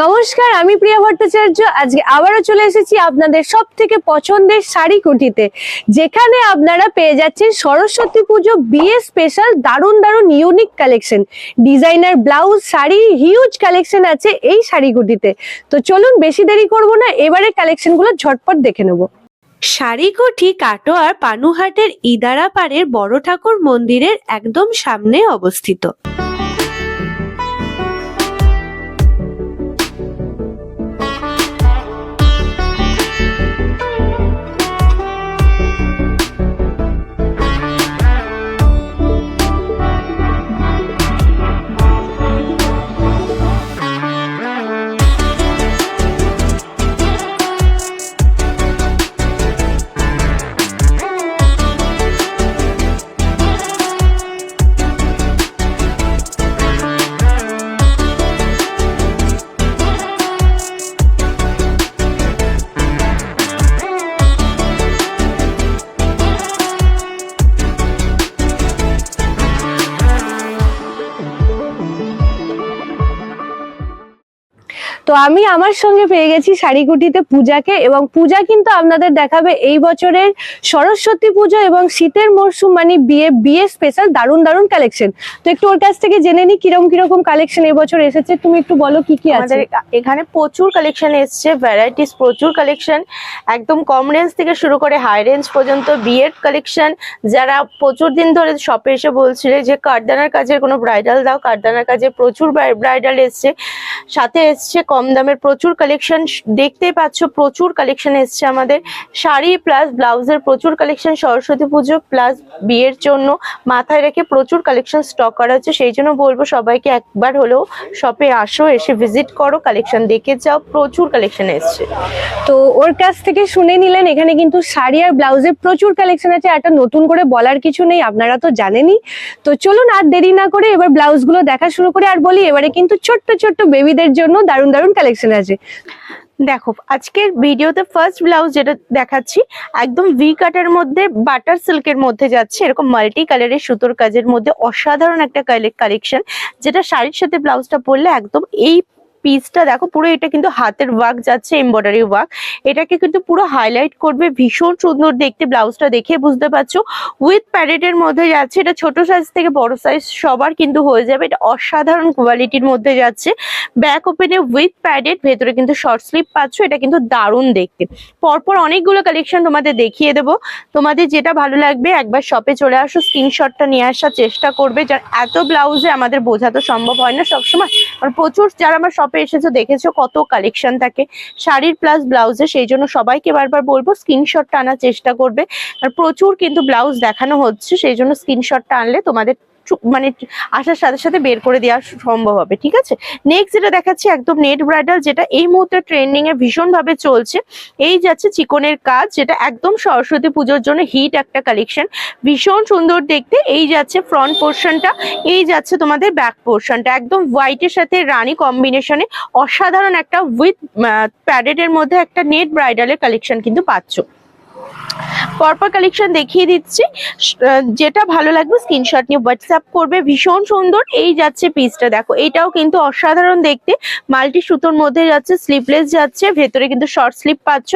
নমস্কার, আমি প্রিয়া ভট্টাচার্য। আজকে আবারও চলে এসেছি আপনাদের সব থেকে পছন্দের শাড়ি কুটিতে, যেখানে আপনারা পেয়ে যাচ্ছেন সরস্বতী পুজো বিয়ে স্পেশাল দারুণ দারুণ unique collection designer blouse sari huge collection আছে এই শাড়ি কুটিতে। তো চলুন বেশি দেরি করব না, এবারে কালেকশনগুলো ঝটপট দেখে নেব। শাড়িকুঠি কাটোয়ার পানুহাটের ইদারা পাড়ের বড় ঠাকুর মন্দিরের একদম সামনে অবস্থিত। তো আমি আমার সঙ্গে পেয়ে গেছি শাড়িকুটিতে পূজাকে এবং পূজা কিন্তু আপনাদের দেখাবে এই বছরের সরস্বতী পুজো এবং শীতের মরশুম মানে বিয়ে বিয়ে স্পেশাল দারুণ দারুণ কালেকশন তো একটু ওর কাছ থেকে জেনে নি কীরকম কীরকম কালেকশন এবছর এসেছে। তুমি একটু বলো কি কি আছে? এখানে প্রচুর কালেকশন এসছে ভ্যারাইটিস প্রচুর কালেকশন একদম কম রেঞ্জ থেকে শুরু করে হাই রেঞ্জ পর্যন্ত বিয়ের কালেকশন যারা প্রচুর দিন ধরে শপে এসে বলছিলে যে, কারদানার কাজের কোনো ব্রাইডাল দাও, কারদানার কাজে প্রচুর ব্রাইডাল এসছে। সাথে এসছে কম দামের প্রচুর কালেকশন দেখতে পাচ্ছ প্রচুর কালেকশন এসছে আমাদের। শাড়ি প্লাস ব্লাউজের প্রচুর কালেকশন সরস্বতী পুজো প্লাস বিয়ের জন্য মাথায় রেখে প্রচুর কালেকশন স্টক করা হচ্ছে। সেই জন্য বলব সবাইকে একবার হলেও শপে আসো, এসে ভিজিট করো কালেকশন দেখে যাও, প্রচুর কালেকশন এসছে। তো ওর কাছ থেকে শুনে নিলেন, এখানে কিন্তু শাড়ি আর ব্লাউজের প্রচুর কালেকশন আছে একটা নতুন করে বলার কিছু নেই, আপনারা তো জানেনই। তো চলুন আর দেরি না করে এবার ব্লাউজগুলো দেখা শুরু করে, আর বলি এবারে কিন্তু ছোট্ট ছোট্ট বেবিদের জন্য দারুণ দারুণ কালেকশন আছে। দেখো, আজকের ভিডিওতে ফার্স্ট ব্লাউজ যেটা দেখাচ্ছি, একদম ভি কাটের মধ্যে বাটার সিল্কের মধ্যে যাচ্ছে। এরকম মাল্টি কালারের সুতোর কাজের মধ্যে অসাধারণ একটা কালেকশন যেটা শাড়ির সাথে ব্লাউজটা পরলে একদম এই পিসটা দেখো, পুরো এটা কিন্তু হাতের ওয়ার্ক যাচ্ছে এমব্রয়ডারি ওয়ার্ক এটাকে কিন্তু পুরো হাইলাইট করবে, ভীষণ সুন্দর দেখতে ব্লাউজটা দেখে বুঝতে পারছ? উইথ প্যারেটের মধ্যে যাচ্ছে, এটা ছোট সাইজ থেকে বড় সাইজ সবার কিন্তু হয়ে যাবে, এটা অসাধারণ কোয়ালিটির মধ্যে যাচ্ছে। ব্যাক ওপেনে উইথ প্যাডেড ভেতরে কিন্তু শর্ট স্লিপ পাচ্ছ, এটা কিন্তু দারুণ দেখতে। পরপর অনেকগুলো কালেকশন তোমাদের দেখিয়ে দেবো। তোমাদের যেটা ভালো লাগবে, একবার শপে চলে আসো স্ক্রিনশটটা নিয়ে আসার চেষ্টা করবে। যার এত ব্লাউজে আমাদের বোঝা তো সম্ভব হয় না সবসময়। আর প্রচুর যারা আমার শপে এসেছ, দেখেছ কত কালেকশন থাকে? শাড়ির প্লাস ব্লাউজে সেই জন্য সবাইকে বারবার বলব স্ক্রিনশটটা আনার চেষ্টা করবে। আর প্রচুর কিন্তু ব্লাউজ দেখানো হচ্ছে, সেই জন্য স্ক্রিনশটটা আনলে তোমাদের মানে আসার সাথে সাথে বের করে দেওয়া সম্ভব হবে, ঠিক আছে? নেক্সট যেটা দেখাচ্ছি একদম নেট ব্রাইডাল যেটা এই মুহূর্তে ট্রেন্ডিং এ ভীষণ ভাবে চলছে। এই যাচ্ছে চিকনের কাজ, যেটা একদম সরস্বতী পুজোর জন্য হিট একটা কালেকশন ভীষণ সুন্দর দেখতে। এই যাচ্ছে ফ্রন্ট পোর্শনটা এই যাচ্ছে তোমাদের ব্যাক পোর্শনটা একদম হোয়াইটের সাথে রানী কম্বিনেশনে অসাধারণ একটা উইথ প্যাডেটের মধ্যে একটা নেট ব্রাইডালের কালেকশন কিন্তু পাচ্ছ। পরপর কালেকশন দেখিয়ে দিচ্ছি। যেটা ভালো লাগবে স্ক্রিনশট নিয়ে হোয়াটসঅ্যাপ করবে। ভীষণ সুন্দর। এই যাচ্ছে পিসটা দেখো, এটাও কিন্তু অসাধারণ দেখতে। মাল্টি সুতোর মধ্যে যাচ্ছে স্লিভলেস যাচ্ছে, ভেতরে কিন্তু শর্ট স্লিপ পাচ্ছ।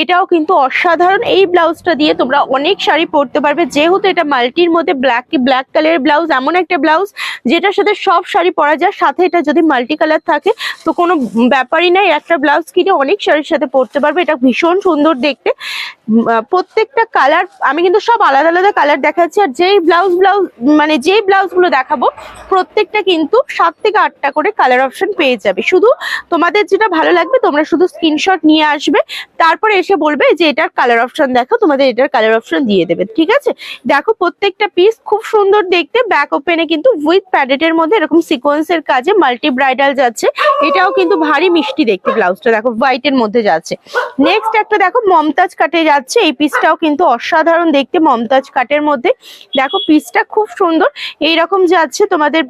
এটাও কিন্তু অসাধারণ। এই ব্লাউজটা দিয়ে তোমরা অনেক শাড়ি পরতে পারবে। যেহেতু এটা মাল্টির মধ্যে ব্ল্যাক ব্ল্যাক কালারের ব্লাউজ এমন একটা ব্লাউজ যেটার সাথে সব শাড়ি পরা যায়, সাথে এটা যদি মাল্টি কালার থাকে, তো কোনো ব্যাপারই নাই। একটা ব্লাউজ কিনে অনেক শাড়ির সাথে পরতে পারবে। এটা ভীষণ সুন্দর দেখতে। প্রত্যেকটা কালার আমি কিন্তু সব আলাদা আলাদা কালার দেখাচ্ছি আর যেই ব্লাউজ ব্লাউজ মানে যেই ব্লাউজগুলো দেখাবো, প্রত্যেকটা কিন্তু সাত থেকে আটটা করে কালার অপশন পেয়ে যাবে। শুধু তোমাদের যেটা ভালো লাগবে, তোমরা শুধু স্ক্রিনশট নিয়ে আসবে, তারপরে এসে বলবে যে এটার কালার অপশন দেখো, তোমাদের এটার কালার অপশন দিয়ে দেবে, ঠিক আছে? দেখো প্রত্যেকটা পিস খুব সুন্দর দেখতে ব্যাক ওপেনে কিন্তু উইথ প্যাডেটের মধ্যে এরকম সিকোয়েন্সের কাজে মাল্টি ব্রাইডাল যাচ্ছে, এটাও কিন্তু ভারী মিষ্টি দেখতে ব্লাউজটা দেখো হোয়াইটের মধ্যে যাচ্ছে। নেক্সট একটা দেখো মমতাজ কাটে যাচ্ছে এই পিসটাও কিন্তু অসাধারণ দেখতে মমতাজ কাটের মধ্যে। দেখো পিসটা খুব সুন্দর। এইরকম যাচ্ছে তোমাদের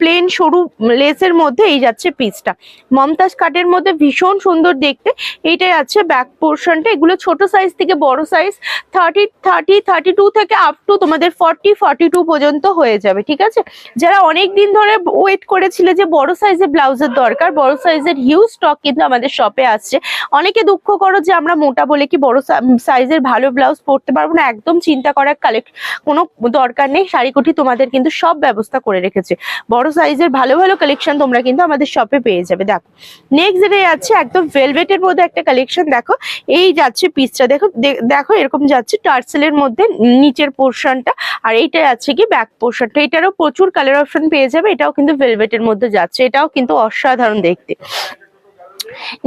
প্লেন সরু লেসের মধ্যে এই যাচ্ছে পিসটা মমতাজ কাটের মধ্যে ভীষণ সুন্দর দেখতে। এইটাই আছে ব্যাক পোর্শনটা এগুলো ছোট সাইজ থেকে বড় size thirty thirty thirty two থেকে আপ টু তোমাদের ফর্টি ফর্টি টু পর্যন্ত হয়ে যাবে, ঠিক আছে? যারা অনেক দিন ধরে ওয়েট করেছিলে যে বড় সাইজের ব্লাউজের দরকার, বড় সাইজের হিউজ স্টক কিন্তু আমাদের শপে আসছে, অনেকে দুঃখ করো যে আমরা মোটা বলে কি বড় সাইজের ভালো ব্লাউজ পরতে পারব না, একদম চিন্তা করার কালেক্ট কোনো দরকার নেই। শাড়িকুটি তোমাদের কিন্তু সব ব্যবস্থা করে রেখেছে। বড় সাইজের ভালো ভালো কালেকশন তোমরা কিন্তু আমাদের শপে পেয়ে যাবে। দেখো নেক্সট যেটা যাচ্ছে একদম ভেলভেটের মধ্যে একটা কালেকশন দেখো, এই যাচ্ছে পিসটা দেখো দেখো এরকম যাচ্ছে টার্সেলের মধ্যে নিচের পোর্শনটা আর এইটা যাচ্ছে কি ব্যাক পোর্শনটা এটারও প্রচুর কালার অপশন পেয়ে যাবে, এটাও কিন্তু ভেলভেটের মধ্যে যাচ্ছে। এটাও কিন্তু অসাধারণ দেখতে।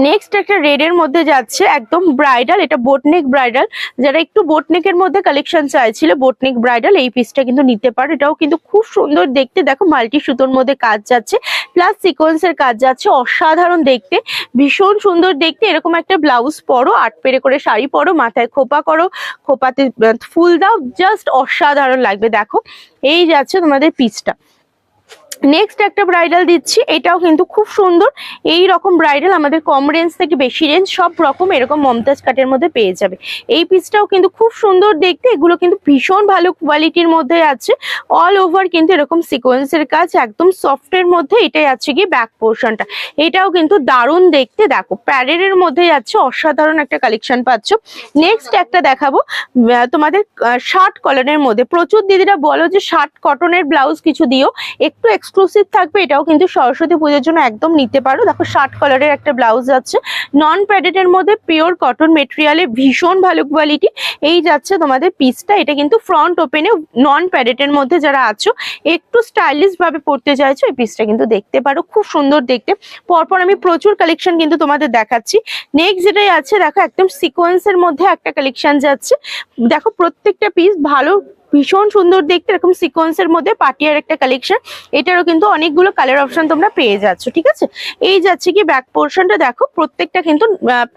নেক্সট একটা রেড এর মধ্যে যাচ্ছে, একদম ব্রাইডাল এটা বোটনেক ব্রাইডাল যারা একটু বোটনেকের মধ্যে কালেকশন চাইছিল বোটনেক ব্রাইডাল এই পিসটা কিন্তু নিতে পারো। এটাও কিন্তু খুব সুন্দর দেখতে। দেখো মাল্টি সুতোর মধ্যে কাজ যাচ্ছে প্লাস সিকোয়েন্সের কাজ যাচ্ছে, অসাধারণ দেখতে। ভীষণ সুন্দর দেখতে। এরকম একটা ব্লাউজ পরো, আট পেরে করে শাড়ি পরো, মাথায় খোপা করো, খোপাতে ফুল দাও জাস্ট অসাধারণ লাগবে। দেখো, এই যাচ্ছে তোমাদের পিসটা নেক্সট একটা ব্রাইডাল দিচ্ছি, এটাও কিন্তু খুব সুন্দর। এই রকম ব্রাইডাল আমাদের কম রেঞ্জ থেকে বেশি রেঞ্জ সব রকম এরকম মমতাজ কাটের মধ্যে পেয়ে যাবে। এই পিসটাও কিন্তু খুব সুন্দর দেখতে, এগুলো কিন্তু ভীষণ ভালো কোয়ালিটির মধ্যে আছে। অল ওভার কিন্তু এরকম সিকোয়েন্সের কাজ, একদম সফটের মধ্যে এটাই আছে কি ব্যাক পোর্শনটা এটাও কিন্তু দারুণ দেখতে, দেখো প্যারের মধ্যে যাচ্ছে অসাধারণ একটা কালেকশন পাচ্ছ। নেক্সট একটা দেখাবো তোমাদের শার্ট কলনের মধ্যে। প্রচুর দিদিরা বলো যে শার্ট কটনের ব্লাউজ কিছু দিও, একটু এক্সক্লুসিভ থাকবে, এটাও কিন্তু সরস্বতী পুজোর জন্য একদম নিতে পারো। দেখো শার্ট কালারের একটা ব্লাউজ আছে নন প্যাডেটের মধ্যে পিওর কটন মেটেরিয়ালে ভীষণ ভালো কোয়ালিটি এই যাচ্ছে তোমাদের পিসটা এটা কিন্তু ফ্রন্ট ওপেনে নন প্যাডেটের মধ্যে যারা আছো, একটু স্টাইলিশ ভাবে পড়তে চাইছো, এই পিসটা কিন্তু দেখতে পারো। খুব সুন্দর দেখতে। পরপর আমি প্রচুর কালেকশন কিন্তু তোমাদের দেখাচ্ছি। নেক্সট যেটাই আছে, দেখো, একদম সিকোয়েন্সের মধ্যে একটা কালেকশন যাচ্ছে। দেখো, প্রত্যেকটা পিস ভালো ভীষণ সুন্দর দেখতে, এরকম সিকোয়েন্সের মধ্যে পাটিয়ার একটা কালেকশন এটারও কিন্তু অনেকগুলো কালার অপশন তোমরা পেয়ে যাচ্ছ, ঠিক আছে? এই যাচ্ছে কি ব্যাক পোর্শনটা দেখো, প্রত্যেকটা কিন্তু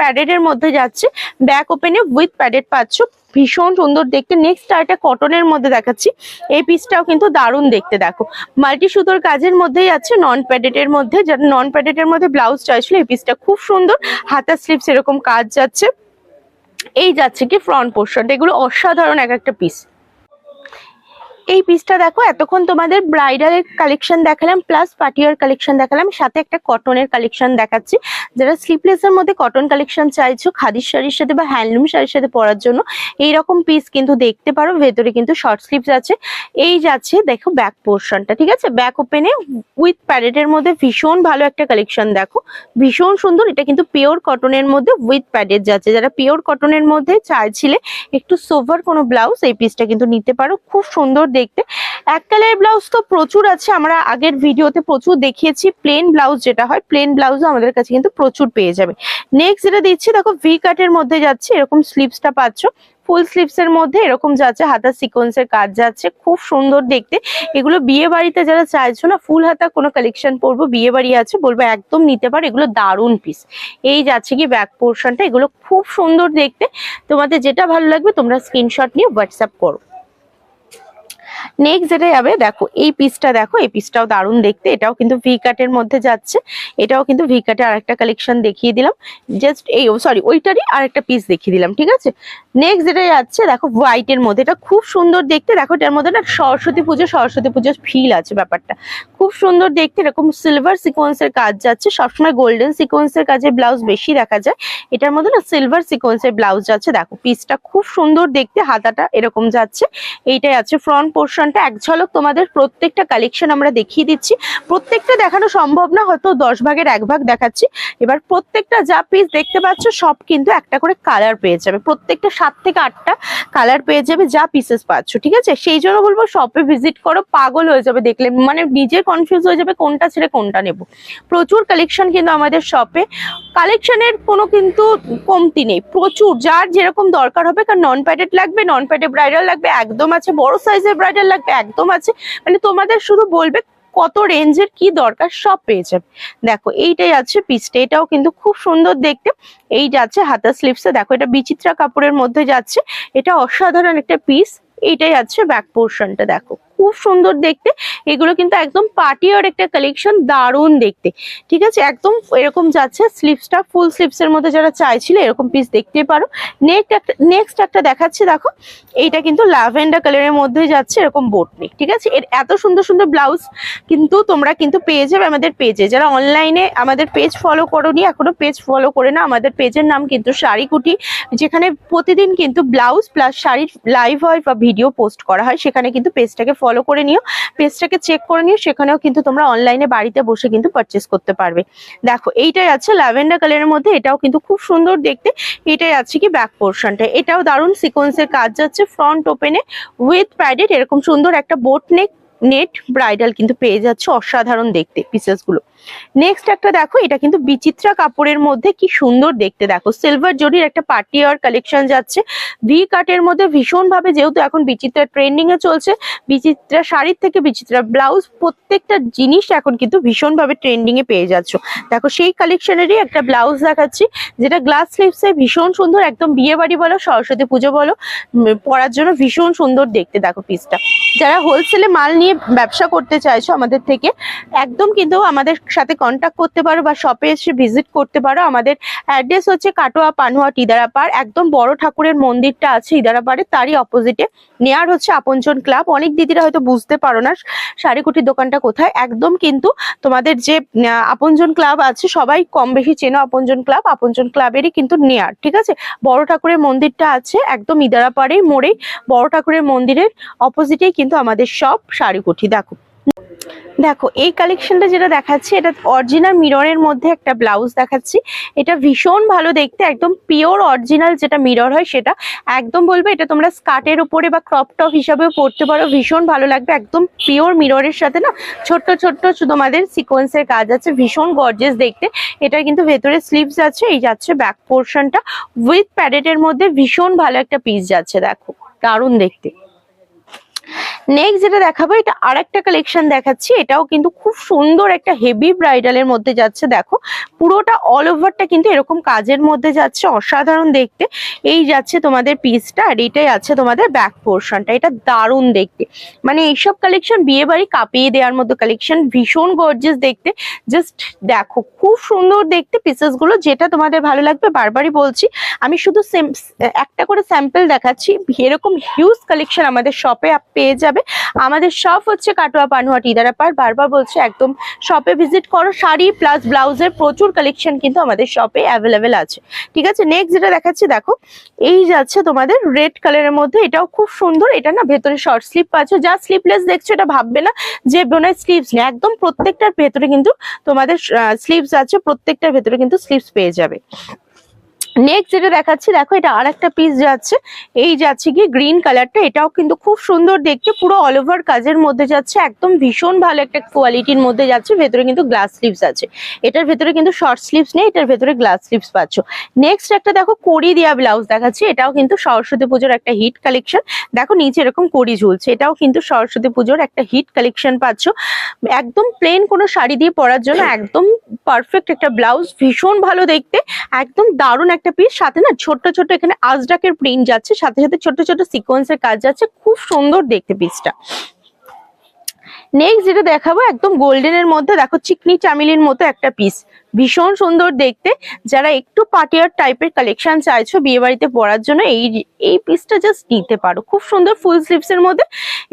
প্যাডেড এর মধ্যে যাচ্ছে। ব্যাক ওপেনে উইথ প্যাডেড পাচ্ছ। ভীষণ সুন্দর দেখতে। নেক্সট আর একটা কটনের মধ্যে দেখাচ্ছি। এই পিসটাও কিন্তু দারুণ দেখতে, দেখো। মাল্টি সুতোর কাজের মধ্যেই আছে নন প্যাডেড এর মধ্যে, যারা নন প্যাডেড এর মধ্যে ব্লাউজ চাইছিল এই পিসটা খুব সুন্দর। হাতা স্লিপস এরকম কাজ যাচ্ছে। এই যাচ্ছে কি ফ্রন্ট পোর্শনটা এগুলো অসাধারণ এক একটা পিস এই পিসটা দেখো, এতক্ষণ তোমাদের ব্রাইডালের কালেকশন দেখালাম প্লাস পাটিয়ার কালেকশন দেখালাম, সাথে একটা কটনের কালেকশন দেখাচ্ছি। যারা স্লিপলেসের মধ্যে কটন কালেকশন চাইছো, খাদির শাড়ির সাথে বা হ্যান্ডলুম শাড়ির সাথে পরার জন্য এই রকম পিস কিন্তু দেখতে পারো, ভেতরে কিন্তু শর্ট স্লিভস আছে। এই যাচ্ছে, দেখো ব্যাক পোর্শনটা ঠিক আছে? ব্যাক ওপেনে উইথ প্যাডেটের মধ্যে ভীষণ ভালো একটা কালেকশন দেখো। ভীষণ সুন্দর, এটা কিন্তু পিওর কটনের মধ্যে উইথ প্যাডেট যাচ্ছে। যারা পিওর কটনের মধ্যে চাইছিলে, একটু সোভার কোনো ব্লাউজ এই পিসটা কিন্তু নিতে পারো। খুব সুন্দর দেখতে। এক কালারের ব্লাউজ তো প্রচুর আছে, আমরা আগের ভিডিওতে প্রচুর দেখিয়েছি প্লেন ব্লাউজ যেটা হয় প্লেন ব্লাউজও আমাদের কাছে কিন্তু প্রচুর পেয়ে যাবে। নেক্সট যেটা দিচ্ছি, দেখো ভি কাটের মধ্যে যাচ্ছে, এরকম স্লিভসটা পাচ্ছ। ফুল স্লিভস এর মধ্যে এরকম যাচ্ছে, হাতা সিকোয়েন্সের কাজ যাচ্ছে, খুব সুন্দর দেখতে। এগুলো বিয়ে বাড়িতে যারা চাইছো না ফুল হাতা কোনো কালেকশন পরবো, বিয়ে বাড়ি আছে, বলব একদম নিতে পারো, এগুলো দারুণ পিস এই যাচ্ছে কি ব্যাক পোর্শনটা এগুলো খুব সুন্দর দেখতে। তোমাদের যেটা ভালো লাগবে, তোমরা স্ক্রিনশট নিয়ে হোয়াটসঅ্যাপ করো। নেক্সট যেটা যাবে, দেখো, এই পিসটা দেখো, এই পিসটাও দারুণ দেখতে। এটাও কিন্তু ভি কাটের মধ্যে যাচ্ছে। এটাও কিন্তু ভি কাটে আরেকটা কালেকশন দেখিয়ে দিলাম। জাস্ট এই সরি ওইটারই আরেকটা পিস দেখিয়ে দিলাম, ঠিক আছে? নেক্সট যেটা যাচ্ছে, দেখো হোয়াইট এর মধ্যে। এটা খুব সুন্দর দেখতে। দেখো, এটার মধ্যে না সরস্বতী পুজো, সরস্বতী পুজোর ফিল আছে ব্যাপারটা। খুব সুন্দর দেখতে। এরকম সিলভার সিকোয়েন্সের কাজ যাচ্ছে। সবসময় গোল্ডেন সিকোয়েন্সের কাজে ব্লাউজ বেশি দেখা যায়। এটার মধ্যে না সিলভার সিকোয়েন্সের ব্লাউজ যাচ্ছে। দেখো পিসটা খুব সুন্দর দেখতে। হাতাটা এরকম যাচ্ছে। এইটাই আছে ফ্রন্ট পোর্শনটা এক ঝলক তোমাদের প্রত্যেকটা কালেকশন আমরা দেখিয়ে দিচ্ছি। প্রত্যেকটা দেখানো সম্ভব না, হয়তো দশ ভাগের এক ভাগ দেখাচ্ছি। এবার প্রত্যেকটা যা পিস দেখতে পাচ্ছ, সব কিন্তু একটা করে কালার পেয়ে যাবে। প্রত্যেকটা সাত থেকে আটটা কালার পেয়ে যাবে যা পিসেস পাচ্ছ, ঠিক আছে? সেই জন্য বলব শপে ভিজিট করো, পাগল হয়ে যাবে দেখলে। মানে নিজে কনফিউজ হয়ে যাবে কোনটা ছেড়ে কোনটা নেব। প্রচুর কালেকশন কিন্তু আমাদের শপে কালেকশনের কোনো কিন্তু কমতি নেই, প্রচুর। যার যেরকম দরকার হবে, কারণ নন প্যাডেড লাগবে নন প্যাডেড ব্রাইডাল লাগবে, একদম আছে, বড় সাইজের ব্রাইডাল লাগবে, একদম আছে। মানে তোমাদের শুধু বলবে কত রেঞ্জের কি দরকার, সব পেয়ে যাবে। দেখো, এইটাই আছে পিসটা, এটাও কিন্তু খুব সুন্দর দেখতে। এই যাচ্ছে হাতা স্লিপসে দেখো, এটা বিচিত্রা কাপড়ের মধ্যে যাচ্ছে। এটা অসাধারণ একটা পিস এইটাই আছে ব্যাক পোর্শনটা দেখো। খুব সুন্দর দেখতে। এগুলো কিন্তু একদম পার্টি আর একটা কালেকশন দারুণ দেখতে। ঠিক আছে? একদম এরকম যাচ্ছে স্লিপসটা ফুল স্লিপস এর মধ্যে যারা চাইছিল এরকম পিস দেখতে পারো। নেক্সট একটা নেক্সট একটা দেখাচ্ছি, দেখো। এইটা কিন্তু ল্যাভেন্ডার কালারের মধ্যে যাচ্ছে, এরকম বোট নেক ঠিক আছে? এর এত সুন্দর সুন্দর ব্লাউজ কিন্তু তোমরা কিন্তু পেয়ে যাবে আমাদের পেজে যারা অনলাইনে আমাদের পেজ ফলো করোনি, এখনও পেজ ফলো করে না, আমাদের পেজের নাম কিন্তু শাড়িকুটি, যেখানে প্রতিদিন কিন্তু ব্লাউজ প্লাস শাড়ির লাইভ হয় বা ভিডিও পোস্ট করা হয়, সেখানে কিন্তু পেজটাকে ফলো করে নিও পেজটাকে চেক করে নিও, সেখানেও কিন্তু তোমরা অনলাইনে বাড়িতে বসে কিন্তু পারচেস করতে পারবে। দেখো, এইটাই আছে ল্যাভেন্ডার কালারের মধ্যে, এটাও কিন্তু খুব সুন্দর দেখতে, এটাই আছে কি ব্যাক পোর্শনটা এটাও দারুণ সিকোয়েন্সের কাজ যাচ্ছে ফ্রন্ট ওপেনে উইথ প্যাডেড এরকম সুন্দর একটা বোট নেক নেট ব্রাইডাল কিন্তু পেয়ে যাচ্ছে অসাধারণ দেখতে পিসেসগুলো। নেক্সট একটা দেখো, এটা কিন্তু বিচিত্রা কাপড়ের মধ্যে কি সুন্দর দেখতে। দেখো সিলভার জরির একটা পার্টি ওয়ার কালেকশন যাচ্ছে। ভি কাটের মধ্যে ভীষণ ভাবে যেহেতু এখন বিচিত্রা ট্রেন্ডিং এ চলছে, বিচিত্রা শাড়ির থেকে বিচিত্রা ব্লাউজ প্রত্যেকটা জিনিস এখন কিন্তু ভীষণ ভাবে ট্রেন্ডিং এ পেয়ে যাচ্ছ। দেখো, সেই কালেকশনেরই একটা ব্লাউজ দেখাচ্ছি, যেটা গ্লাস স্লিভসে ভীষণ সুন্দর, একদম বিয়ে বাড়ি বলো, সরস্বতী পুজো বলো পরার জন্য ভীষণ সুন্দর দেখতে। দেখো পিসটা যারা হোলসেলে মাল নিয়ে ব্যবসা করতে চাইছো আমাদের থেকে, একদম কিন্তু আমাদের সাথে কন্ট্যাক্ট করতে পারো বা শপে এসে ভিজিট করতে পারো। আমাদের অ্যাড্রেস হচ্ছে কাটোয়া পানুয়া ইদারাপাড় একদম বড় ঠাকুরের মন্দিরটা আছে ইদারাপাড়ে তারই অপোজিটে নেয়ার হচ্ছে আপনজন ক্লাব অনেক দিদিরা হয়তো বুঝতে পারো না শাড়িকুটির দোকানটা কোথায়। একদম কিন্তু তোমাদের যে আপনজন ক্লাব আছে, সবাই কম বেশি চেনো আপনজন ক্লাব আপনজন ক্লাবেরই কিন্তু নেয়ার ঠিক আছে? বড় ঠাকুরের মন্দিরটা আছে, একদম ইদারাপাড়েই মোড়েই, বড় ঠাকুরের মন্দিরের অপোজিটেই কিন্তু আমাদের সব শাড়িকুঠি দেখো। দেখো, এই কালেকশনটা যেটা দেখাচ্ছি, এটা অরিজিনাল মিররের মধ্যে একটা ব্লাউজ দেখাচ্ছি। এটা ভীষণ ভালো দেখতে, একদম পিওর অরিজিনাল যেটা মিরর হয় সেটা। একদম বলবে, এটা তোমরা স্কার্টের উপরে বা ক্রপ টপ হিসাবেও পরতে পারো। ভীষণ ভালো লাগবে, একদম পিওর মিররের সাথে না, ছোট্ট ছোট্ট তোমাদের সিকোয়েন্সের কাজ আছে। ভীষণ গর্জেস দেখতে। এটা কিন্তু ভেতরে স্লিভস আছে, এই যাচ্ছে ব্যাক পোর্শনটা উইথ প্যাডেটের মধ্যে ভীষণ ভালো একটা পিস যাচ্ছে, দেখো। দারুণ দেখতে। নেক্সট যেটা দেখাবো, এটা আরেকটা কালেকশন দেখাচ্ছি। এটাও কিন্তু খুব সুন্দর একটা হেভি ব্রাইডালের মধ্যে যাচ্ছে, দেখো। পুরোটা অল ওভারটা কিন্তু এরকম কাজের মধ্যে যাচ্ছে, অসাধারণ দেখতে। এই যাচ্ছে তোমাদের পিসটা আর এটাই আছে তোমাদের ব্যাক পোর্শনটা এটা দারুণ দেখতে। মানে এইসব কালেকশন বিয়ে বাড়ি কাঁপিয়ে দেওয়ার মতো কালেকশন ভীষণ গর্জিয়াস দেখতে। জাস্ট দেখো, খুব সুন্দর দেখতে পিসেসগুলো, যেটা তোমাদের ভালো লাগবে, বারবারই বলছি। আমি শুধু একটা করে স্যাম্পল দেখাচ্ছি। এরকম হিউজ কালেকশন আমাদের শপে পেয়ে যাবে। আমাদের শপ হচ্ছে কাটোয়া পানুয়া টিদারাপার বারবার বলছে, একদম শপে ভিজিট করো। শাড়ি প্লাস ব্লাউজের প্রচুর কালেকশন কিন্তু আমাদের শপে অ্যাভেলেবেল আছে। ঠিক আছে? নেক্সট যেটা দেখাচ্ছি, দেখো। এই যাচ্ছে তোমাদের রেড কালারের মধ্যে। এটাও খুব সুন্দর। এটা না ভেতরে শর্ট স্লিপ পাচ্ছ। যা স্লিপলেস দেখছ, এটা ভাববে না যে বোনের স্লিভস নেই। একদম প্রত্যেকটার ভেতরে কিন্তু তোমাদের স্লিভস আছে। প্রত্যেকটার ভেতরে কিন্তু স্লিভস পেয়ে যাবে। নেক্সট যেটা দেখাচ্ছি, দেখো এটা আর একটা পিস যাচ্ছে। এই যাচ্ছে কি গ্রিন কালারটা এটাও কিন্তু খুব সুন্দর দেখতে, পুরো অল ওভার কাজের মধ্যে যাচ্ছে, একদম ভীষণ ভালো একটা কোয়ালিটির মধ্যে যাচ্ছে। ভেতরে কিন্তু গ্লাস স্লিভস আছে। এটার ভেতরে কিন্তু শর্ট স্লিভস নেই, এটার ভেতরে গ্লাস স্লিভস পাচ্ছ। নেক্সট একটা দেখো, কড়ি দেওয়া ব্লাউজ দেখাচ্ছি। এটাও কিন্তু সরস্বতী পুজোর একটা হিট কালেকশন দেখো নিচে এরকম কড়ি ঝুলছে। এটাও কিন্তু সরস্বতী পুজোর একটা হিট কালেকশন পাচ্ছ। একদম প্লেন কোনো শাড়ি দিয়ে পরার জন্য একদম পারফেক্ট একটা ব্লাউজ ভীষণ ভালো দেখতে, একদম দারুণ পিস সাথে না ছোট্ট ছোট্ট এখানে আজডাকের প্রিন্ট যাচ্ছে, সাথে সাথে ছোট ছোট্ট সিকোয়েন্সের কাজ যাচ্ছে, খুব সুন্দর দেখতে পিসটা নেক্সট যেটা দেখাবো, একদম গোল্ডেনের মধ্যে, দেখো চিকনি চামিলির মতো একটা পিস ভীষণ সুন্দর দেখতে। যারা একটু পাটিয়ার টাইপের কালেকশন চাইছো বিয়ে বাড়িতে পরার জন্য, এই এই পিসটা জাস্ট নিতে পারো। খুব সুন্দর ফুল স্লিভস এর মধ্যে।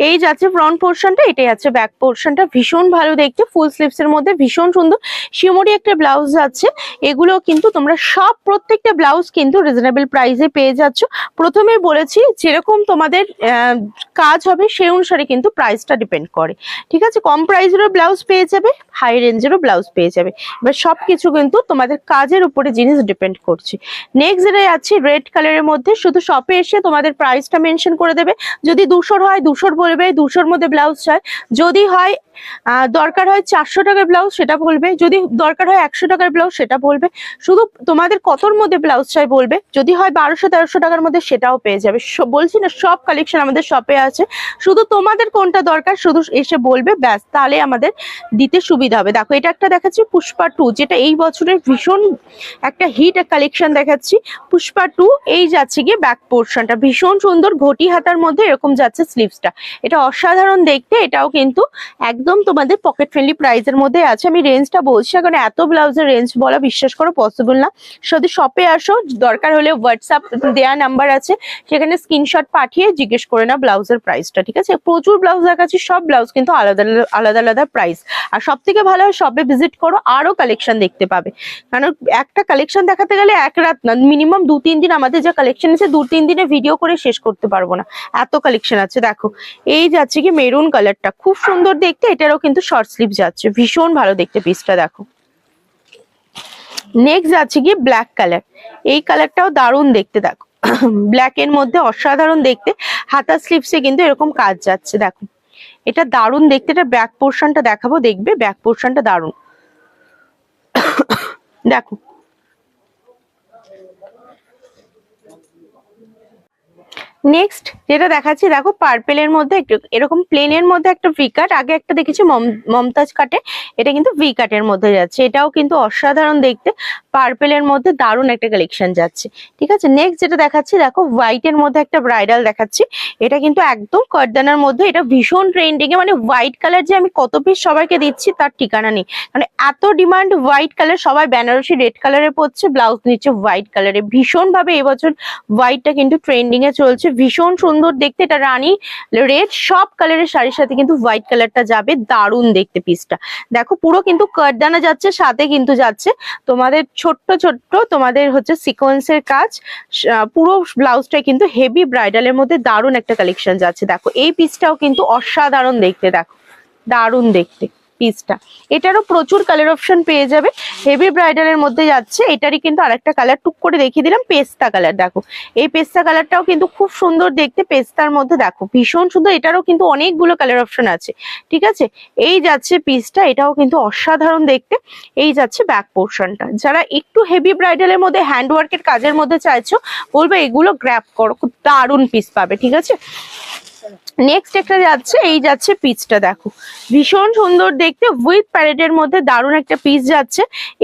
এই যাচ্ছে ফ্রন্ট পোর্শনটা এটাই আছে ব্যাক পোর্শনটা ভীষণ ভালো দেখতে ফুল স্লিভস এর মধ্যে ভীষণ সুন্দর। শিমরি একটা ব্লাউজ আছে, এগুলো কিন্তু তোমরা সব প্রত্যেকটা ব্লাউজ কিন্তু রিজনেবল প্রাইসে পেয়ে যাচ্ছ। প্রথমে বলেছি, যেরকম তোমাদের কাজ হবে সেই অনুসারে কিন্তু প্রাইসটা ডিপেন্ড করে। ঠিক আছে? কম প্রাইসেরও ব্লাউজ পেয়ে যাবে হাই রেঞ্জেরও ব্লাউজ পেয়ে যাবে। এবার সবকিছু কিন্তু তোমাদের কাজের উপরে জিনিস ডিপেন্ড করছে। নেক্সট যেটা আছে রেড কালারের মধ্যে শুধু শপে এসে তোমাদের প্রাইসটা মেনশন করে দেবে। যদি দুশোর হয়, দুশোর বলবে, দুশোর মধ্যে ব্লাউজ চাই। যদি হয় দরকার হয় চারশো টাকার ব্লাউজ সেটা বলবে। যদি দরকার হয় একশো টাকার ব্লাউজ সেটা বলবে। শুধু তোমাদের কতর মধ্যে ব্লাউজ চাই বলবে। যদি হয় বারোশো, তেরোশো টাকার মধ্যে সেটাও পেয়ে যাবে। বলছি না, সব কালেকশন আমাদের শপে আছে। শুধু তোমাদের কোনটা দরকার, শুধু এসে বলবে, ব্যাস, তাহলে আমাদের দিতে সুবিধা হবে। দেখো, এটা একটা দেখাচ্ছি, পুষ্পা টু যেটা এটা এই বছরের ভীষণ একটা হিট কালেকশন দেখাচ্ছি। পুষ্পা টু এই যাচ্ছে গিয়ে ব্যাক পোর্শনটা ভীষণ সুন্দর ঘটি হাতার মধ্যে এরকম যাচ্ছে স্লিভসটা এটা অসাধারণ দেখতে, এটাও কিন্তু একদম তোমাদের পকেট ফ্রেন্ডলি প্রাইসের মধ্যে আছে। আমি রেঞ্জটা বলছি না, কারণ এত ব্লাউজের রেঞ্জ বলা বিশ্বাস করো পসিবল না। শুধু শপে আসো, দরকার হলে হোয়াটসঅ্যাপ দেওয়া নাম্বার আছে। সেখানে স্ক্রিনশট পাঠিয়ে জিজ্ঞেস করে না ব্লাউজের প্রাইসটা ঠিক আছে? প্রচুর ব্লাউজ দেখাচ্ছি, সব ব্লাউজ কিন্তু আলাদা, আলাদা- আলাদা প্রাইস আর সব থেকে ভালো হয় শপে ভিজিট করো আরও কালেকশন দেখতে পাবে। কারণ একটা কালেকশন দেখাতে গেলে এক রাত না মিনিমাম দু তিন দিন আমাদের যা কালেকশন আছে, দু তিন দিনে ভিডিও করে শেষ করতে পারব না। এত কালেকশন আছে, দেখো। এই যাচ্ছে কি মেরুন কালারটা খুব সুন্দর দেখতে, এটারও কিন্তু শর্ট স্লিভ যাচ্ছে। ভীষণ ভালো দেখতে পিসটা দেখো। নেক্সট যাচ্ছে কি ব্ল্যাক কালার এই কালারটাও দারুণ দেখতে, দেখো। ব্ল্যাক এর মধ্যে অসাধারণ দেখতে। হাতা স্লিভসে কিন্তু এরকম কাজ যাচ্ছে, দেখো। এটা দারুণ দেখতে, এটা ব্যাক পোর্শনটা দেখাবো, দেখবে? ব্যাক পোর্শনটা দারুণ। দেখো। নেক্সট যেটা দেখাচ্ছি, দেখো পার্পেলের মধ্যে একটু, এরকম প্লেনের মধ্যে একটা ভি কাট আগে একটা দেখেছি মম- মমতাজ কাটে এটা কিন্তু ভি কাটের মধ্যে যাচ্ছে। এটাও কিন্তু অসাধারণ দেখতে পার্পেলের মধ্যে দারুণ একটা কালেকশন যাচ্ছে। ঠিক আছে? নেক্সট যেটা দেখাচ্ছি, দেখো হোয়াইট এর মধ্যে একটা ব্রাইডাল দেখাচ্ছি। এটা কিন্তু একদম কর্দানার মধ্যে, এটা ভীষণ ট্রেন্ডিং এ মানে হোয়াইট কালার যে আমি কত পিস সবাইকে দিচ্ছি, তার ঠিকানা নেই। মানে এত ডিমান্ড হোয়াইট কালার সবাই বেনারসি রেড কালারের পড়ছে ব্লাউজ নিচ্ছে হোয়াইট কালারে ভীষণ ভাবে এবছর হোয়াইটটা কিন্তু ট্রেন্ডিং এ চলছে ভীষণ সুন্দর দেখতে। এটা রানী রেড, সব কালারের শাড়ির সাথে কিন্তু হোয়াইট কালারটা যাবে। দারুণ দেখতে পিসটা দেখো, পুরো কিন্তু কারদানা যাচ্ছে, সাথে কিন্তু যাচ্ছে। তোমাদের ছোট্ট ছোট্ট তোমাদের হচ্ছে সিকোয়েন্সের কাজ। পুরো ব্লাউজটাই কিন্তু হেভি ব্রাইডালের মধ্যে দারুণ একটা কালেকশন যাচ্ছে। দেখো, এই পিসটাও কিন্তু অসাধারণ দেখতে, দেখো। দারুণ দেখতে। পিসটা এটারও প্রচুর কালার অপশন পেয়ে যাবে। হেভি ব্রাইডালের মধ্যে যাচ্ছে, এটারই কিন্তু আরেকটা কালার টুক করে দেখিয়ে দিলাম, পেস্তা কালার দেখো। এই পেস্তা কালারটাও কিন্তু খুব সুন্দর দেখতে, পেস্তার মধ্যে দেখো, ভীষণ সুন্দর, এটারও কিন্তু অনেকগুলো কালার অপশন আছে, ঠিক আছে? এই যাচ্ছে পিসটা এটাও কিন্তু অসাধারণ দেখতে। এই যাচ্ছে ব্যাক পোর্শনটা যারা একটু হেভি ব্রাইডালের মধ্যে হ্যান্ডওয়ার্কের কাজের মধ্যে চাইছো, বলবে এগুলো গ্র্যাপ করো, খুব দারুণ পিস পাবে, ঠিক আছে? নেক্সট একটা যাচ্ছে, এই যাচ্ছে পিসটা দেখো। ভীষণ সুন্দর দেখতে উইথ প্যারেটের মধ্যে দারুণ একটা পিস যাচ্ছে।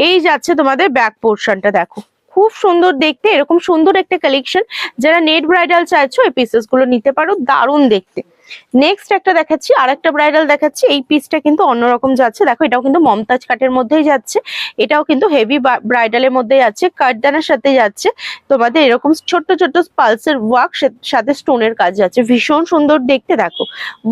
এই যাচ্ছে তোমাদের ব্যাক পোর্শনটা দেখো। খুব সুন্দর দেখতে, এরকম সুন্দর একটা কালেকশন যারা নেট ব্রাইডাল চাইছো, এই পিসেসগুলো নিতে পারো, দারুণ দেখতে। নেক্সট একটা দেখাচ্ছি আর একটা ব্রাইডাল দেখাচ্ছি, এই পিসটা কিন্তু অন্যরকম যাচ্ছে। দেখো, এটাও কিন্তু মমতাজ কাটের মধ্যেই যাচ্ছে। এটাও কিন্তু হেভি ব্রাইডালের মধ্যে যাচ্ছে কাঠদানার সাথে যাচ্ছে। তোমাদের এরকম ছোট্ট ছোট্ট পালসের ওয়ার্ক সাথে স্টোনের কাজ যাচ্ছে। ভীষণ সুন্দর দেখতে, দেখো।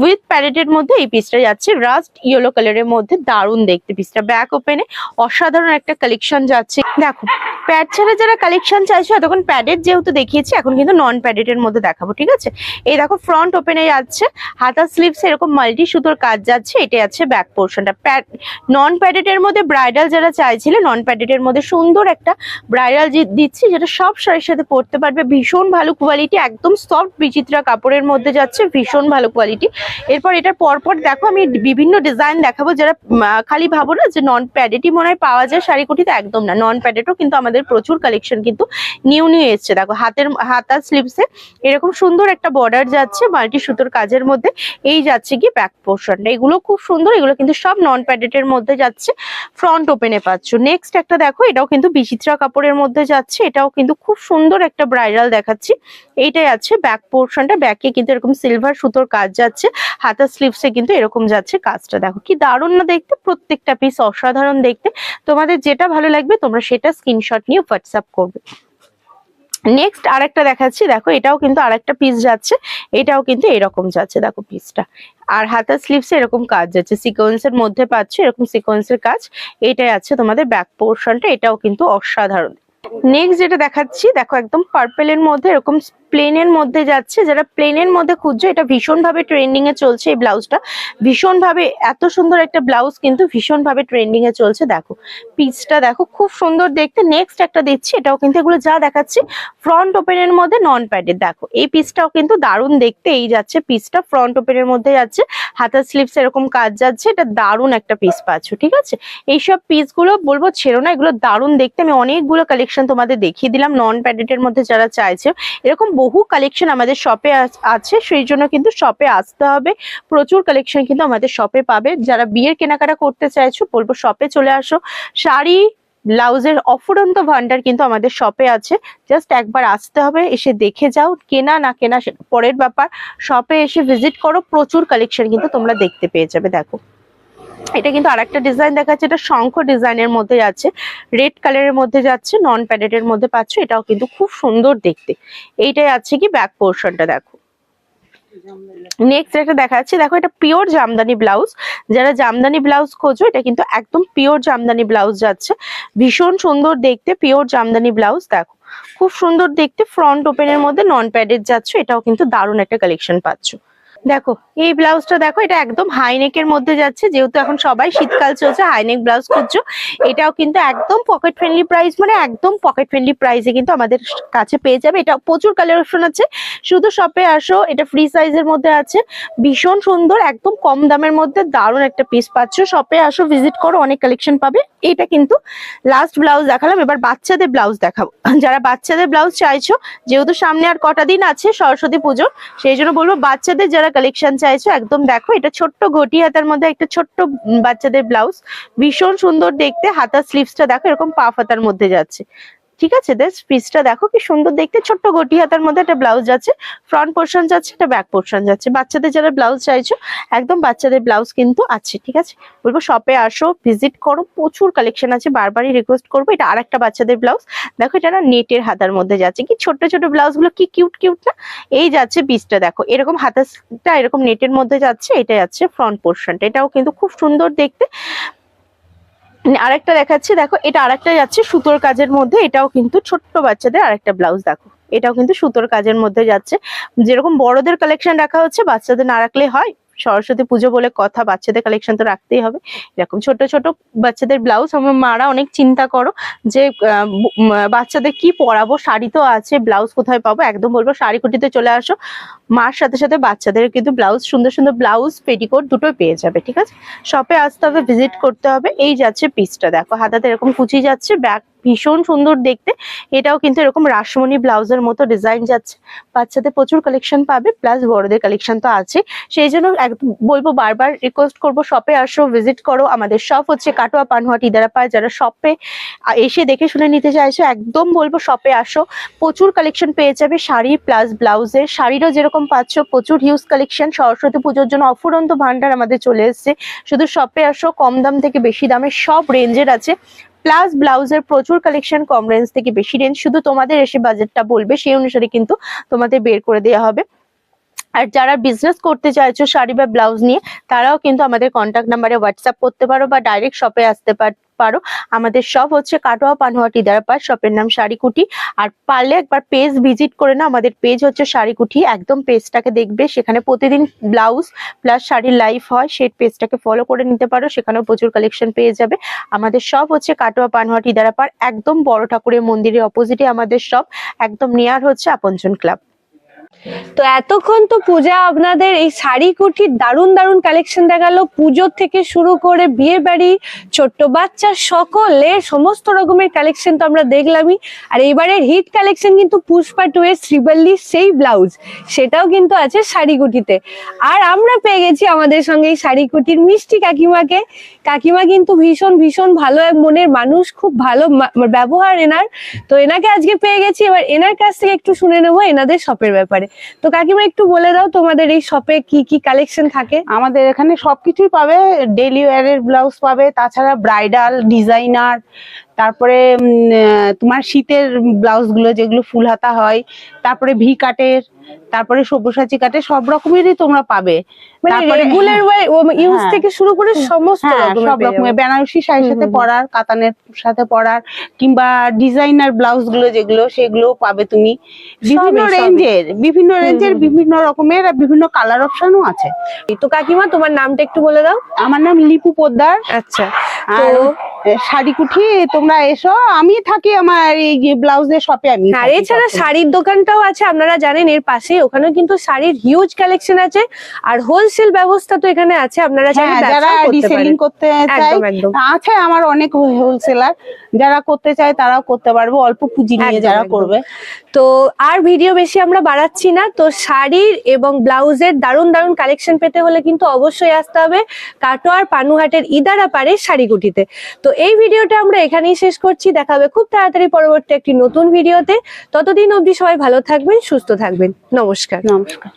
উইথ প্যারেটের মধ্যে এই পিসটা যাচ্ছে। রাস্ট ইয়েলো কালারের মধ্যে দারুণ দেখতে পিসটা ব্যাক ওপেনে অসাধারণ একটা কালেকশন যাচ্ছে। দেখো প্যাড ছাড়া যারা কালেকশন চাইছো, এতক্ষণ প্যাডের যেহেতু দেখিয়েছি, এখন কিন্তু নন প্যাডেটের মধ্যে দেখাবো, ঠিক আছে? এই দেখো ফ্রন্ট ওপেনে যাচ্ছে। হাতা স্লিভস এরকম মাল্টি সুতোর কাজ যাচ্ছে এটা আছে ব্যাক পোর্শনটা প্যাড নন প্যাডেটের মধ্যে ব্রাইডাল যারা চাইছিলে নন প্যাডেটের মধ্যে সুন্দর একটা ব্রাইডাল দিচ্ছি, যেটা সব শাড়ির সাথে পরতে পারবে। ভীষণ ভালো কোয়ালিটি একদম সফট বিচিত্রা কাপড়ের মধ্যে যাচ্ছে, ভীষণ ভালো কোয়ালিটি এরপর এটার পরপর দেখো, আমি বিভিন্ন ডিজাইন দেখাবো। যারা খালি ভাবো না যে নন প্যাডেটই মনে হয় পাওয়া যায় শাড়ি কুটিতে, একদম না। নন প্যাডেটও কিন্তু আমাদের প্রচুর কালেকশন কিন্তু নিউ নিউ এসছে। দেখো, হাতের হাতার স্লিভসে এরকম সুন্দর একটা বর্ডার যাচ্ছে মাল্টি সুতোর কাজের মধ্যে এই যাচ্ছে কি ব্যাক পোর্শনটা এগুলো খুব সুন্দর, এগুলো কিন্তু সব নন প্যাডেটের মধ্যে যাচ্ছে ফ্রন্ট ওপেনে পাচ্ছ। নেক্সট একটা দেখো, এটাও কিন্তু বিচিত্রা কাপড়ের মধ্যে যাচ্ছে, এটাও কিন্তু খুব সুন্দর একটা ব্রাইডাল দেখাচ্ছি। এইটাই আছে ব্যাক পোর্শনটা ব্যাকে কিন্তু এরকম সিলভার সুতোর কাজ যাচ্ছে হাতার স্লিভসে কিন্তু এরকম যাচ্ছে কাজটা। দেখো কি দারুণ না দেখতে, প্রত্যেকটা পিস অসাধারণ দেখতে। তোমাদের যেটা ভালো লাগবে, তোমরা সেটা স্ক্রিনশট নিয়ে হোয়াটসঅ্যাপ করবে। নেক্সট আরেকটা দেখাচ্ছি। দেখো, এটাও কিন্তু আরেকটা পিস যাচ্ছে। এটাও কিন্তু এরকম যাচ্ছে। দেখো পিসটা আর হাতার স্লিভস এরকম কাজ যাচ্ছে। সিকোয়েন্সের মধ্যে পাচ্ছে এরকম সিকোয়েন্সের কাজ। এটাই আছে তোমাদের ব্যাক পোর্শনটা এটাও কিন্তু অসাধারণ। নেক্সট যেটা দেখাচ্ছি, দেখো একদম পার্পেলের মধ্যে এরকম প্লেনের মধ্যে যাচ্ছে, যারা প্লেনের মধ্যে খুঁজছে, এটা ভীষণ ভাবে ট্রেন্ডিং এ চলছে এই ব্লাউজটা। ভীষণ ভাবে এত সুন্দর একটা ব্লাউজ কিন্তু ভীষণ ভাবে ট্রেন্ডিং এ চলছে, দেখো। পিসটা দেখো, খুব সুন্দর দেখতে। নেক্সট একটা দিচ্ছি এটাও কিন্তু এগুলো যা দেখাচ্ছি ফ্রন্ট ওপেনের মধ্যে নন প্যাডের দেখো, এই পিসটাও কিন্তু দারুণ দেখতে। এই যাচ্ছে পিসটা ফ্রন্ট ওপেনের মধ্যে যাচ্ছে। হাতার স্লিভস এরকম কাজ যাচ্ছে, এটা দারুণ একটা পিস পাচ্ছ, ঠিক আছে? এইসব পিসগুলো বলব, ছেড়ো না, এগুলো দারুণ দেখতে। আমি অনেকগুলো কালেকশন তোমাদের দেখিয়ে দিলাম নন প্যাডেটের মধ্যে যারা চাইছে। এরকম বহু কালেকশন আমাদের শপে আছে, সেই জন্য কিন্তু শপে আসতে হবে। প্রচুর কালেকশন কিন্তু আমাদের শপে পাবে। যারা বিয়ের কেনাকাটা করতে চাইছো, বলব শপে চলে আসো। শাড়ি, ব্লাউজের অফুরন্ত ভান্ডার কিন্তু আমাদের শপে আছে। জাস্ট একবার আসতে হবে, এসে দেখে যাও, কেনা না কেনা পরের ব্যাপার। শপে এসে ভিজিট করো, প্রচুর কালেকশন কিন্তু তোমরা দেখতে পেয়ে যাবে, দেখো। এটা কিন্তু আরেকটা ডিজাইন দেখাচ্ছে, এটা শঙ্খ ডিজাইনের মধ্যে যাচ্ছে। রেড কালারের মধ্যে যাচ্ছে নন প্যাডেড এর মধ্যে পাচ্ছ, এটাও কিন্তু খুব সুন্দর দেখতে। এইটাই আছে কি ব্যাক পোর্শনটা দেখো। নেক্সট একটা যাচ্ছে দেখো এটা পিওর জামদানি ব্লাউজ যারা জামদানি ব্লাউজ খোঁজো, এটা কিন্তু একদম পিওর জামদানি ব্লাউজ যাচ্ছে। ভীষণ সুন্দর দেখতে পিওর জামদানি ব্লাউজ দেখো। খুব সুন্দর দেখতে ফ্রন্ট ওপেনের মধ্যে নন প্যাডেড যাচ্ছে, এটাও কিন্তু দারুণ একটা কালেকশন পাচ্ছ। দেখো, এই ব্লাউজটা দেখো, এটা একদম হাইনেকের মধ্যে যাচ্ছে। যেহেতু এখন সবাই শীতকাল চলছে হাইনেক ব্লাউজ খুঁজছো, এটাও কিন্তু একদম পকেট ফ্রেন্ডলি প্রাইস মানে একদম পকেট ফ্রেন্ডলি প্রাইসে কিন্তু আমাদের কাছে পেয়ে যাবে। এটা প্রচুর কালার অপশন আছে। শুধু শপে আসো, এটা ফ্রি সাইজের মধ্যে আছে। ভীষণ সুন্দর, একদম কম দামের মধ্যে দারুণ একটা পিস পাচ্ছ। শপে আসো ভিজিট করো, অনেক কালেকশন পাবে। এটা কিন্তু লাস্ট ব্লাউজ দেখালাম, এবার বাচ্চাদের ব্লাউজ দেখাবো। যারা বাচ্চাদের ব্লাউজ চাইছো, যেহেতু সামনে আর কটা দিন আছে সরস্বতী পুজো, সেই জন্য বলব বাচ্চাদের যারা কালেকশন চাইছো, একদম দেখো, এটা ছোট্ট ঘটি হাতার মধ্যে একটা ছোট্ট বাচ্চাদের ব্লাউজ ভীষণ সুন্দর দেখতে, হাতার স্লিভসটা দেখো, এরকম পাফ হাতার মধ্যে যাচ্ছে। ঠিক আছে পিসটা দেখো কি সুন্দর দেখতে। ছোট্ট গটি হাতার মধ্যে একটা ব্লাউজ আছে ফ্রন্ট পোর্শন যাচ্ছে, একটা ব্যাক পোর্শন যাচ্ছে। বাচ্চাদের যারা ব্লাউজ চাইছো, একদম বাচ্চাদের ব্লাউজ কিন্তু আছে, ঠিক আছে? বলব শপে আসো ভিজিট করো, প্রচুর কালেকশন আছে, বারবারই রিকোয়েস্ট করব। এটা আরেকটা বাচ্চাদের ব্লাউজ দেখো এটা না নেটের হাতার মধ্যে যাচ্ছে। কি ছোট ছোট ব্লাউজগুলো, কি কিউট কিউট না? এই যাচ্ছে পিসটা দেখো। এরকম হাতাটা, এরকম নেটের মধ্যে যাচ্ছে, এটা যাচ্ছে ফ্রন্ট পোর্শনটা এটাও কিন্তু খুব সুন্দর দেখতে। আরেকটা দেখাচ্ছি, দেখো, এটা আরেকটা যাচ্ছে সুতোর কাজের মধ্যে, এটাও কিন্তু ছোট্ট বাচ্চাদের আরেকটা ব্লাউজ, দেখো, এটাও কিন্তু সুতোর কাজের মধ্যে যাচ্ছে। যেরকম বড়দের কালেকশন রাখা হচ্ছে, বাচ্চাদের না রাখলে হয়? সরস্বতী পুজো বলে কথা বাচ্চাদের কালেকশন তো রাখতেই হবে। এরকম ছোট ছোট বাচ্চাদের ব্লাউজ আমার মারা অনেক চিন্তা করো যে বাচ্চাদের কি পরাবো? শাড়ি তো আছে ব্লাউজ কোথায় পাবো? একদম বলব শাড়ি কুটিতে চলে আসো। মার সাথে সাথে বাচ্চাদের কিন্তু ব্লাউজ সুন্দর সুন্দর ব্লাউজ পেটিকোট দুটোই পেয়ে যাবে, ঠিক আছে? শপে আসতে হবে ভিজিট করতে হবে। এই যাচ্ছে পিসটা দেখো, হাতাতে এরকম কুচি যাচ্ছে ব্যাক ভীষণ সুন্দর দেখতে। এটাও কিন্তু এরকম রাসমণি ব্লাউজের মতো ডিজাইন যাচ্ছে। বাচ্চাদের প্রচুর কালেকশন পাবে প্লাস বড়দের কালেকশন তো আছে। সেই জন্য বলব বারবার রিকোয়েস্ট করব শপে আসো ভিজিট করো। আমাদের শপ হচ্ছে কাটোয়া পানহাট ইদারাপাড়া। যারা শপে এসে দেখে শুনে নিতে চাইছো, একদম বলব শপে আসো। প্রচুর কালেকশন পেয়ে যাবে, শাড়ি প্লাস ব্লাউজের। শাড়িরও যেরকম পাচ্ছ, প্রচুর হিউজ কালেকশন সরস্বতী পুজোর জন্য অফুরন্ত ভান্ডার আমাদের চলে এসছে। শুধু শপে আসো, কম দাম থেকে বেশি দামে সব রেঞ্জের আছে। প্লাস ব্লাউজের প্রচুর কালেকশন কম রেঞ্জ থেকে বেশি রেঞ্জ শুধু তোমাদের এসে বাজেটটা বলবে, সেই অনুসারে কিন্তু তোমাদের বের করে দেওয়া হবে। আর যারা বিজনেস করতে চাইছো শাড়ি বা ব্লাউজ নিয়ে, তারাও কিন্তু আমাদের কন্ট্যাক্ট নাম্বারে হোয়াটসঅ্যাপ করতে পারো বা ডাইরেক্ট শপে আসতে পার- পারো। আমাদের সব হচ্ছে কাটোয়া পানহাটি ইদারাপাড় শপের নাম শাড়িকুটি আর পারলে একবার পেজ ভিজিট করে না আমাদের পেজ হচ্ছে শাড়িকুটি একদম পেজটাকে দেখবে। সেখানে প্রতিদিন ব্লাউজ প্লাস শাড়ির লাইফ হয়। সেই পেজটাকে ফলো করে নিতে পারো। সেখানেও প্রচুর কালেকশন পেয়ে যাবে। আমাদের সব হচ্ছে কাটোয়া পানহাটি ইদারাপাড় একদম বড় ঠাকুরের মন্দিরের অপোজিটে আমাদের সব। একদম নিয়ার হচ্ছে আপনজন ক্লাব তো এতক্ষণ তো পূজা আপনাদের এই শাড়ি কুঠির দারুণ দারুণ কালেকশন দেখাল। পুজোর থেকে শুরু করে বিয়ে বাড়ি, ছোট্ট বাচ্চা সকলের সমস্ত রকমের কালেকশন তো আমরা দেখলামই। আর এইবারের হিট কালেকশন কিন্তু পুষ্পা টু এর সেই ব্লাউজ সেটাও কিন্তু আছে শাড়ি কুটিতে আর আমরা পেয়ে গেছি আমাদের সঙ্গে এই শাড়ি কুটির মিষ্টি কাকিমাকে। কাকিমা কিন্তু ভীষণ ভীষণ ভালো এক মনের মানুষ, খুব ভালো ব্যবহার এনার। তো এনাকে আজকে পেয়ে গেছি, এবার এনার কাছ থেকে একটু শুনে নেব, এনাদের শপের ব্যাপারে। তো কাকিমা, একটু বলে দাও তোমাদের এই শপে কি কি কালেকশন থাকে? আমাদের এখানে সবকিছুই পাবে ডেলি ওয়ারের ব্লাউজ পাবে, তাছাড়া ব্রাইডাল ডিজাইনার তারপরে তোমার শীতের ব্লাউজগুলো যেগুলো ফুল হাতা হয় তারপরে ভি কাটের তারপরে সব্যসাচী কাটের সব রকমেরই তোমরা পাবে। মানে তারপরে- রেগুলার ইউজ হ্যাঁ। থেকে শুরু করে সমস্ত হ্যাঁ সব রকমের। বেনারসি শাড়ির সাথে। পরার কাতানের সাথে পরার কিংবা ডিজাইনার ব্লাউজগুলো যেগুলো সেগুলো পাবে তুমি। বিভিন্ন রেঞ্জের বিভিন্ন রেঞ্জের বিভিন্ন রকমের বিভিন্ন কালার অপশনও আছে। তো কাকিমা তোমার নামটা একটু বলে দাও। আমার নাম লিপু পোদ্দার। আচ্ছা আর শাড়ি কুঠি তোমরা এসো। আমি থাকি আমার এই ব্লাউজের শপে আমি আর এছাড়া শাড়ির দোকানটাও আছে আপনারা জানেন এর পাশে। ওখানেও কিন্তু শাড়ির হিউজ কালেকশন আছে। আর হোলসেল ব্যবস্থা তো এখানে আছে আপনারা হ্যাঁ যারা করতে রিসেলিং করতে একদম আছে আমার অনেক হোলসেলার যারা করতে চায় তারাও করতে পারবে অল্প পুঁজি নিয়ে যারা করবে। তো আর ভিডিও বেশি আমরা বাড়াচ্ছি না তো শাড়ির এবং ব্লাউজের দারুণ দারুণ কালেকশন পেতে হলে কিন্তু অবশ্যই আসতে হবে কাটোয়ার পানুহাটের ইদারা পারে শাড়িগুটিতে তো এই ভিডিওটা আমরা এখানেই শেষ করছি। দেখাবে খুব তাড়াতাড়ি পরবর্তী একটি নতুন ভিডিওতে। ততদিন অবধি সবাই ভালো থাকবেন, সুস্থ থাকবেন। নমস্কার। নমস্কার।